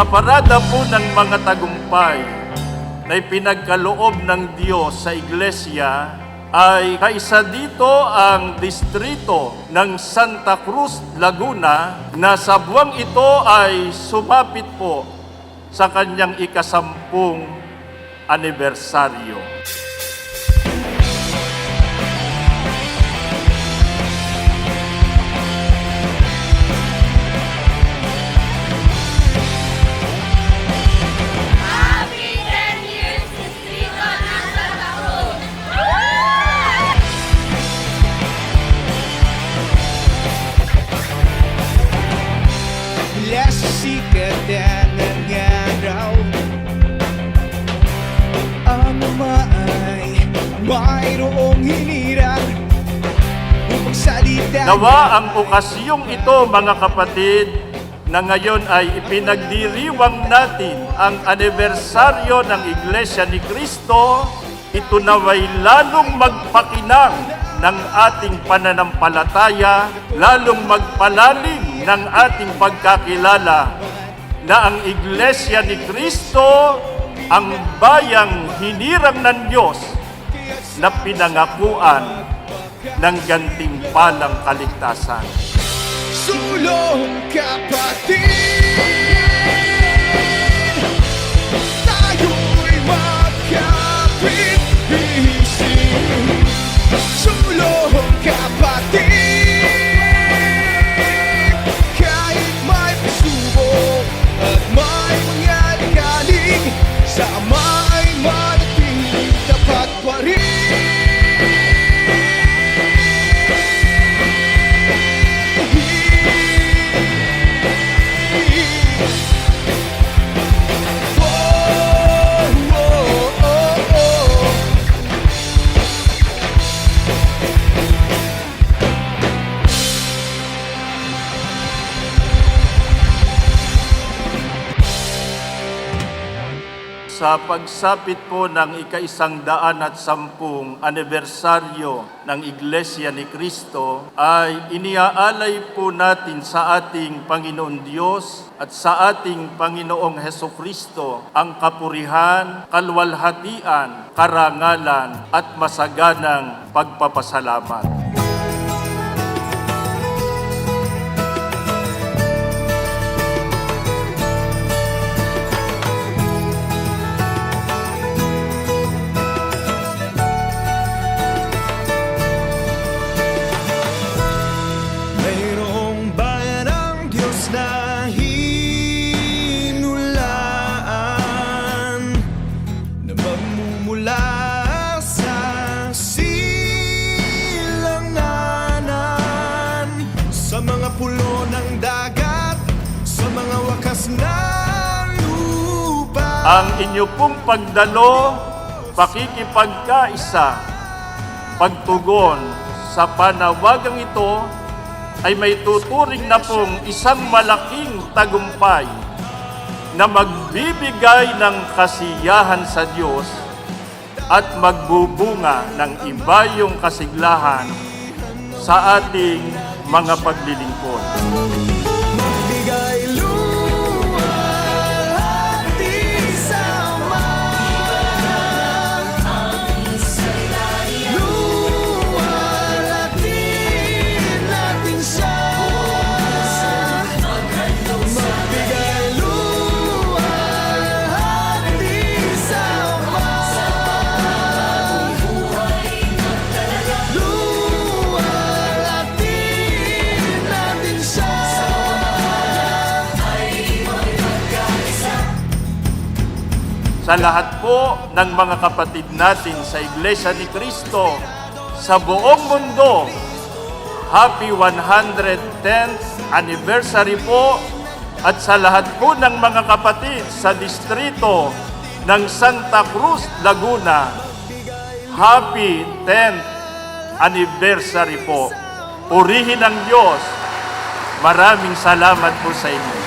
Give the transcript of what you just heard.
Sa parada po ng mga tagumpay na ipinagkaloob ng Diyos sa iglesia ay kaisa dito ang distrito ng Santa Cruz, Laguna na sa buwang ito ay sumapit po sa kanyang ikasampung anibersaryo. Mayroong hinirang Nawa ang okasyong ito mga kapatid na ngayon ay ipinagdiriwang natin ang anibersaryo ng Iglesia ni Cristo, ito naway lalong magpakinang ng ating pananampalataya, lalong magpalalim ng ating pagkakilala na ang Iglesia ni Cristo ang bayang hinirang ng Diyos na pinangakuan ng gantimpalang kaligtasan. Sulong kapatid. Tayo'y magkapit Isip Sulong kapatid Sa pagsapit po ng ikaisang daan at sampung anibersaryo ng Iglesia ni Cristo ay iniaalay po natin sa ating Panginoon Diyos at sa ating Panginoong Heso Kristo ang kapurihan, kalwalhatian, karangalan at masaganang pagpapasalamat. Ang inyo pong pagdalo, pakikipagkaisa, pagtugon sa panawagang ito ay may tuturing na pong isang malaking tagumpay na magbibigay ng kasiyahan sa Diyos at magbubunga ng ibayong kasiglahan sa ating mga paglilingkod. Sa lahat po ng mga kapatid natin sa Iglesia ni Cristo sa buong mundo. Happy 110th anniversary po at sa lahat po ng mga kapatid sa distrito ng Santa Cruz, Laguna. Happy 10th anniversary po. Purihin ang Diyos. Maraming salamat po sa inyo.